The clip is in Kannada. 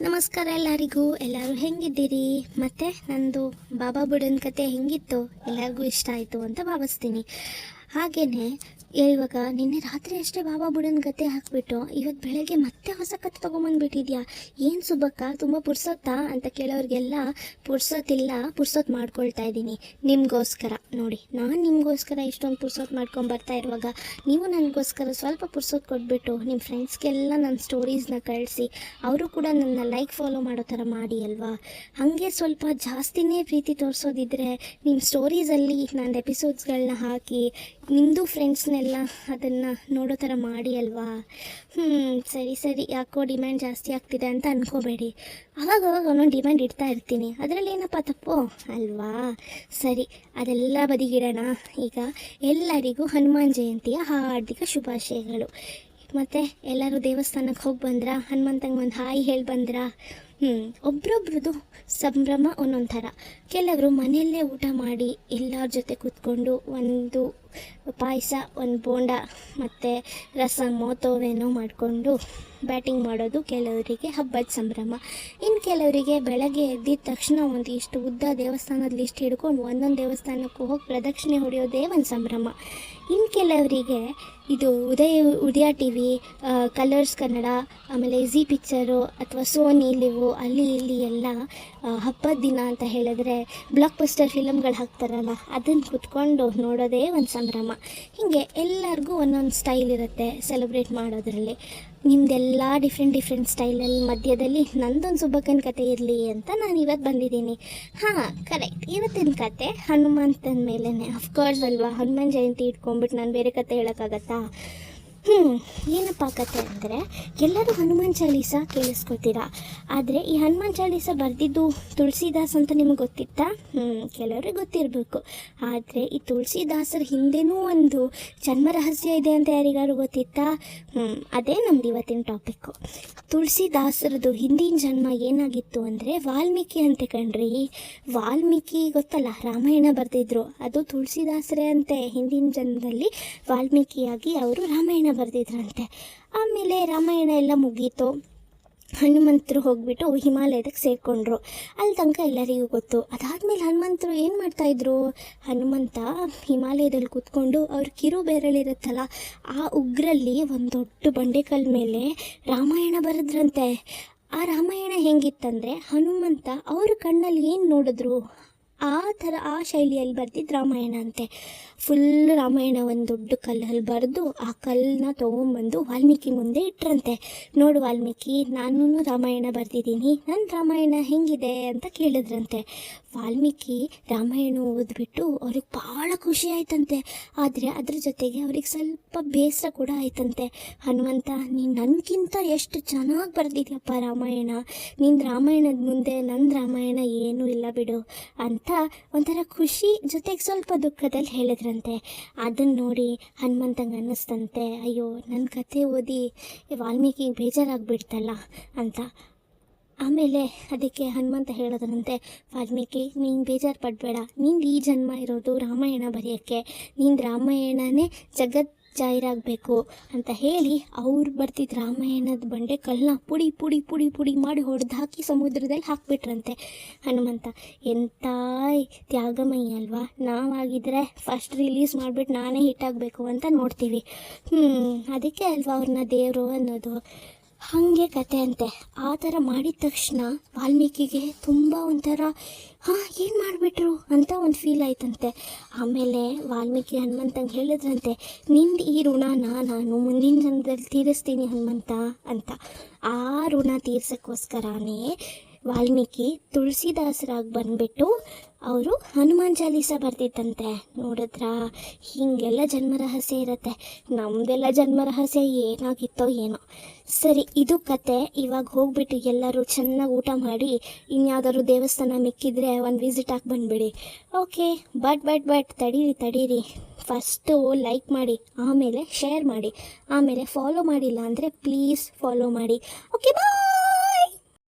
ನಮಸ್ಕಾರ ಎಲ್ಲರಿಗೂ. ಎಲ್ಲರೂ ಹೆಂಗಿದ್ದೀರಿ? ಮತ್ತು ನಂದು ಬಾಬಾ ಬುಡನ್ ಕತೆ ಹೆಂಗಿತ್ತು? ಎಲ್ಲರಿಗೂ ಇಷ್ಟ ಆಯಿತು ಅಂತ ಭಾವಿಸ್ತೀನಿ. ಹಾಗೆಯೇ ಇವಾಗ ನಿನ್ನೆ ರಾತ್ರಿ ಅಷ್ಟೇ ಬಾಬಾ ಬುಡನ್ ಕತೆ ಹಾಕ್ಬಿಟ್ಟು ಇವತ್ತು ಬೆಳಗ್ಗೆ ಮತ್ತೆ ಹೊಸ ಕತೆ ತಗೊಂಬಂದ್ಬಿಟ್ಟಿದ್ಯಾ? ಏನು ಸುಬ್ಬಕ್ಕ, ತುಂಬ ಪುರ್ಸೊತ್ತಾ ಅಂತ ಕೇಳೋರಿಗೆಲ್ಲ ಪುರ್ಸೊತ್ತಿಲ್ಲ ಪುರ್ಸೊತ್ತು ಮಾಡ್ಕೊಳ್ತಾ ಇದ್ದೀನಿ. ನಿಮಗೋಸ್ಕರ. ನೋಡಿ, ನಾನು ನಿಮಗೋಸ್ಕರ ಇಷ್ಟೊಂದು ಪುರ್ಸೊತ್ತು ಮಾಡ್ಕೊಂಬರ್ತಾ ಇರುವಾಗ ನೀವು ನನಗೋಸ್ಕರ ಸ್ವಲ್ಪ ಪುರ್ಸೊತ್ತು ಕೊಟ್ಬಿಟ್ಟು ನಿಮ್ಮ ಫ್ರೆಂಡ್ಸ್ಗೆಲ್ಲ ನನ್ನ ಸ್ಟೋರೀಸ್ನ ಕಳಿಸಿ, ಅವರು ಕೂಡ ನನ್ನ ಲೈಕ್ ಫಾಲೋ ಮಾಡೋ ಥರ ಮಾಡಿ ಅಲ್ವಾ? ಹಾಗೆ ಸ್ವಲ್ಪ ಜಾಸ್ತಿನೇ ಪ್ರೀತಿ ತೋರಿಸೋದಿದ್ರೆ ನಿಮ್ಮ ಸ್ಟೋರೀಸಲ್ಲಿ ನನ್ನ ಎಪಿಸೋಡ್ಸ್ಗಳನ್ನ ಹಾಕಿ ನಿಮ್ಮದು ಫ್ರೆಂಡ್ಸ್ನೆಲ್ಲ ಅದನ್ನು ನೋಡೋ ಥರ ಮಾಡಿ ಅಲ್ವಾ? ಹ್ಞೂ ಸರಿ ಸರಿ. ಯಾಕೋ ಡಿಮ್ಯಾಂಡ್ ಜಾಸ್ತಿ ಆಗ್ತಿದೆ ಅಂತ ಅನ್ಕೋಬೇಡಿ. ಅವಾಗ ಅವಾಗ ಒಂದೊಂದು ಡಿಮ್ಯಾಂಡ್ ಇಡ್ತಾ ಇರ್ತೀನಿ. ಅದರಲ್ಲಿ ಏನಪ್ಪ ತಪ್ಪು? ಅಲ್ವಾ? ಸರಿ, ಅದೆಲ್ಲ ಬದಿಗಿಡೋಣ. ಈಗ ಎಲ್ಲರಿಗೂ ಹನುಮಾನ್ ಜಯಂತಿಯ ಹಾರ್ದಿಕ ಶುಭಾಶಯಗಳು. ಮತ್ತು ಎಲ್ಲರೂ ದೇವಸ್ಥಾನಕ್ಕೆ ಹೋಗಿ ಬಂದ್ರಾ? ಹನುಮಂತಂಗೆ ಒಂದು ಹಾಯ್ ಹೇಳಿ ಬಂದ್ರಾ? ಹ್ಞೂ ಒಬ್ರೊಬ್ರದ್ದು ಸಂಭ್ರಮ ಒಂದೊಂದು ಥರ ಕೆಲವರು ಮನೆಯಲ್ಲೇ ಊಟ ಮಾಡಿ ಎಲ್ಲರ ಜೊತೆ ಕೂತ್ಕೊಂಡು ಒಂದು ಪಾಯಸ, ಒಂದು ಬೋಂಡ ಮತ್ತು ರಸಮೋ ತೋವೇನೋ ಮಾಡಿಕೊಂಡು ಬ್ಯಾಟಿಂಗ್ ಮಾಡೋದು ಕೆಲವರಿಗೆ ಹಬ್ಬದ ಸಂಭ್ರಮ. ಇನ್ನು ಕೆಲವರಿಗೆ ಬೆಳಗ್ಗೆ ಎದ್ದಿದ ತಕ್ಷಣ ಒಂದು ಇಷ್ಟು ಉದ್ದ ದೇವಸ್ಥಾನದ ಲಿಸ್ಟ್ ಹಿಡ್ಕೊಂಡು ಒಂದೊಂದು ದೇವಸ್ಥಾನಕ್ಕೂ ಹೋಗಿ ಪ್ರದಕ್ಷಿಣೆ ಹೊಡೆಯೋದೇ ಒಂದು ಸಂಭ್ರಮ. ಇನ್ನು ಕೆಲವರಿಗೆ ಇದು Udaya Udaya T V Colors Kannada, ಆಮೇಲೆ ಝಿ ಪಿಕ್ಚರು ಅಥವಾ ಸೋನಿ ಲಿವು ಅಲ್ಲಿ ಇಲ್ಲಿ ಎಲ್ಲ ಹಬ್ಬದ ದಿನ ಅಂತ ಹೇಳಿದ್ರೆ ಬ್ಲಾಕ್ ಬಸ್ಟರ್ ಫಿಲಮ್ಗಳು ಹಾಕ್ತಾರಲ್ಲ ಅದನ್ನು ಕುತ್ಕೊಂಡು ನೋಡೋದೇ ಒಂದು ಸಂಭ್ರಮ. ಹೀಗೆ ಎಲ್ಲರಿಗೂ ಒಂದೊಂದು ಸ್ಟೈಲ್ ಇರುತ್ತೆ ಸೆಲೆಬ್ರೇಟ್ ಮಾಡೋದ್ರಲ್ಲಿ. ನಿಮ್ಮದೆಲ್ಲ ಡಿಫ್ರೆಂಟ್ ಡಿಫ್ರೆಂಟ್ ಸ್ಟೈಲಲ್ಲಿ ಮಧ್ಯದಲ್ಲಿ ನಂದೊಂದು ಸುಬ್ಬಕ್ಕನ ಕತೆ ಇರಲಿ ಅಂತ ನಾನು ಇವತ್ತು ಬಂದಿದ್ದೀನಿ. ಹಾಂ ಕರೆಕ್ಟ್ ಇವತ್ತಿನ ಕತೆ ಹನುಮಂತನ ಮೇಲೇ ಅಫ್ಕೋರ್ಸ್ ಅಲ್ವಾ? ಹನುಮಾನ್ ಜಯಂತಿ ಇಟ್ಕೊಂಡ್ಬಿಟ್ಟು ನಾನು ಬೇರೆ ಕತೆ ಹೇಳೋಕ್ಕಾಗತ್ತಾ? ಏನಪ್ಪ ಕತೆ ಅಂದರೆ ಎಲ್ಲರೂ ಹನುಮಾನ್ ಚಾಲೀಸ ಕೇಳಿಸ್ಕೊತೀರಾ ಆದರೆ ಈ ಹನುಮಾನ್ ಚಾಲೀಸ ಬರೆದಿದ್ದು ತುಳಸಿದಾಸ್ ಅಂತ ನಿಮಗೆ ಗೊತ್ತಿತ್ತಾ? ಕೆಲವ್ರಿಗೆ ಗೊತ್ತಿರಬೇಕು. ಆದರೆ ಈ ತುಳಸಿದಾಸರ ಹಿಂದೆನೂ ಒಂದು ಜನ್ಮ ರಹಸ್ಯ ಇದೆ ಅಂತ ಯಾರಿಗಾರು ಗೊತ್ತಿತ್ತಾ? ಅದೇ ನಮ್ದು ಇವತ್ತಿನ ಟಾಪಿಕ್ಕು ತುಳಸಿದಾಸರದು ಹಿಂದಿನ ಜನ್ಮ ಏನಾಗಿತ್ತು ಅಂದರೆ ವಾಲ್ಮೀಕಿ ಅಂತೆ ಕಣ್ರಿ. ವಾಲ್ಮೀಕಿ ಗೊತ್ತಲ್ಲ, ರಾಮಾಯಣ ಬರೆದಿದ್ರು. ಅದು ತುಳಸಿದಾಸರೇ ಅಂತೆ, ಹಿಂದಿನ ಜನ್ಮದಲ್ಲಿ ವಾಲ್ಮೀಕಿಯಾಗಿ ಅವರು ರಾಮಾಯಣ ಬರೆದಿದ್ರಂತೆ. ಆಮೇಲೆ ರಾಮಾಯಣ ಎಲ್ಲ ಮುಗೀತು. ಹನುಮಂತರು ಹೋಗ್ಬಿಟ್ಟು ಹಿಮಾಲಯದಕ್ಕೆ ಸೇರಿಕೊಂಡ್ರು. ಅಲ್ಲಿ ತನಕ ಎಲ್ಲರಿಗೂ ಗೊತ್ತು. ಅದಾದಮೇಲೆ ಹನುಮಂತರು ಏನು ಮಾಡ್ತಾಯಿದ್ರು ಹನುಮಂತ ಹಿಮಾಲಯದಲ್ಲಿ ಕೂತ್ಕೊಂಡು ಅವ್ರ ಕಿರು ಬೇರಳಿರುತ್ತಲ್ಲ, ಆ ಉಗ್ರಲ್ಲಿ ಒಂದು ದೊಡ್ಡ ಬಂಡೆಕಲ್ ಮೇಲೆ ರಾಮಾಯಣ ಬರೆದ್ರಂತೆ. ಆ ರಾಮಾಯಣ ಹೆಂಗಿತ್ತಂದರೆ ಹನುಮಂತ ಅವ್ರ ಕಣ್ಣಲ್ಲಿ ಏನು ನೋಡಿದ್ರು? ಆ ಥರ ಆ ಶೈಲಿಯಲ್ಲಿ ಬರ್ತಿದ್ದು ರಾಮಾಯಣ ಅಂತೆ. ಫುಲ್ ರಾಮಾಯಣ ಒಂದು ದೊಡ್ಡ ಕಲ್ಲಲ್ಲಿ ಬರೆದು ಆ ಕಲ್ಲನ್ನ ತೊಗೊಂಬಂದು ವಾಲ್ಮೀಕಿ ಮುಂದೆ ಇಟ್ರಂತೆ. ನೋಡು ವಾಲ್ಮೀಕಿ ನಾನು ರಾಮಾಯಣ ಬರ್ತಿದ್ದೀನಿ ನನ್ನ ರಾಮಾಯಣ ಹೆಂಗಿದೆ ಅಂತ ಕೇಳಿದ್ರಂತೆ. ವಾಲ್ಮೀಕಿ ರಾಮಾಯಣ ಓದ್ಬಿಟ್ಟು ಅವ್ರಿಗೆ ಭಾಳ ಖುಷಿ ಆಯ್ತಂತೆ. ಆದರೆ ಅದ್ರ ಜೊತೆಗೆ ಅವ್ರಿಗೆ ಸ್ವಲ್ಪ ಬೇಸರ ಕೂಡ ಆಯ್ತಂತೆ. ಹನುಮಂತ, ನೀನು ನನಗಿಂತ ಎಷ್ಟು ಚೆನ್ನಾಗಿ ಬರೆದಿದ್ಯಪ್ಪ ರಾಮಾಯಣ. ನಿನ್ನ ರಾಮಾಯಣದ ಮುಂದೆ ನನ್ನ ರಾಮಾಯಣ ಏನೂ ಇಲ್ಲ ಬಿಡು ಅಂತ ಒಂಥರ ಖುಷಿ ಜೊತೆಗೆ ಸ್ವಲ್ಪ ದುಃಖದಲ್ಲಿ ಹೇಳಿದ್ರಂತೆ. ಅದನ್ನು ನೋಡಿ ಹನುಮಂತಂಗೆ ಅನ್ನಿಸ್ತಂತೆ, ಅಯ್ಯೋ ನನ್ನ ಕತೆ ಓದಿ ವಾಲ್ಮೀಕಿ ಬೇಜಾರಾಗ್ಬಿಡ್ತಲ್ಲ ಅಂತ. ಆಮೇಲೆ ಅದಕ್ಕೆ ಹನುಮಂತ ಹೇಳೋದರಂತೆ, ವಾಲ್ಮೀಕಿ, ನೀನು ಬೇಜಾರು ಪಡಬೇಡ. ನಿಂದು ಈ ಜನ್ಮ ಇರೋದು ರಾಮಾಯಣ ಬರೆಯೋಕ್ಕೆ. ನೀನು ರಾಮಾಯಣನೇ ಜಗತ್ ಜಾಹೀರಾಗಬೇಕು ಅಂತ ಹೇಳಿ ಅವ್ರು ಬರ್ತಿದ್ದ ರಾಮಾಯಣದ ಬಂಡೆ ಕಲ್ಲನ್ನ ಪುಡಿ ಪುಡಿ ಪುಡಿ ಪುಡಿ ಮಾಡಿ ಹೊಡೆದು ಹಾಕಿ ಸಮುದ್ರದಲ್ಲಿ ಹಾಕಿಬಿಟ್ರಂತೆ. ಹನುಮಂತ ಎಂಥ ತ್ಯಾಗಮಯಿ ಅಲ್ವಾ? ನಾವಾಗಿದ್ದರೆ ಫಸ್ಟ್ ರಿಲೀಸ್ ಮಾಡಿಬಿಟ್ಟು ನಾನೇ ಹಿಟ್ಟಾಗಬೇಕು ಅಂತ ನೋಡ್ತೀವಿ. ಅದಕ್ಕೆ ಅಲ್ವಾ ಅವ್ರನ್ನ ದೇವರು ಅನ್ನೋದು? ಹಾಗೆ ಕತೆ ಅಂತೆ. ಆ ಥರ ಮಾಡಿದ ತಕ್ಷಣ ವಾಲ್ಮೀಕಿಗೆ ತುಂಬ ಒಂಥರ, ಹಾಂ, ಏನು ಮಾಡಿಬಿಟ್ರು? ಅಂತ ಒಂದು ಫೀಲ್ ಆಯ್ತಂತೆ. ಆಮೇಲೆ ವಾಲ್ಮೀಕಿ ಹನುಮಂತಂಗೆ ಹೇಳಿದ್ರಂತೆ, ನಿಂದು ಈ ಋಣನ ನಾನು ಮುಂದಿನ ಜನದಲ್ಲಿ ತೀರಿಸ್ತೀನಿ ಹನುಮಂತ ಅಂತ. ಆ ಋಣ ತೀರ್ಸೋಕ್ಕೋಸ್ಕರನೇ ವಾಲ್ಮೀಕಿ ತುಳಸಿದಾಸರಾಗಿ ಬಂದ್ಬಿಟ್ಟು ಅವರು ಹನುಮಾನ್ ಚಾಲೀಸ ಬರ್ತಿತ್ತಂತೆ ನೋಡಿದ್ರಾ? ಹೀಗೆಲ್ಲ ಜನ್ಮ ರಹಸ್ಯ ಇರುತ್ತೆ. ನಮ್ಮದೆಲ್ಲ ಜನ್ಮ ರಹಸ್ಯ ಏನಾಗಿತ್ತೋ ಏನೋ. ಸರಿ, ಇದು ಕತೆ. ಇವಾಗ ಹೋಗ್ಬಿಟ್ಟು ಎಲ್ಲರೂ ಚೆನ್ನಾಗಿ ಊಟ ಮಾಡಿ ಇನ್ಯಾವುದಾದ್ರು ದೇವಸ್ಥಾನ ಮಿಕ್ಕಿದ್ರೆ ಒಂದು ವಿಸಿಟ್ ಹಾಕಿ ಬಂದುಬಿಡಿ. ಓಕೆ ಬಟ್ ಬಟ್ ಬಟ್ ತಡೀರಿ ತಡೀರಿ. ಫಸ್ಟು ಲೈಕ್ ಮಾಡಿ, ಆಮೇಲೆ ಶೇರ್ ಮಾಡಿ, ಆಮೇಲೆ ಫಾಲೋ ಮಾಡಿಲ್ಲ ಅಂದರೆ ಪ್ಲೀಸ್ ಫಾಲೋ ಮಾಡಿ. Okay bye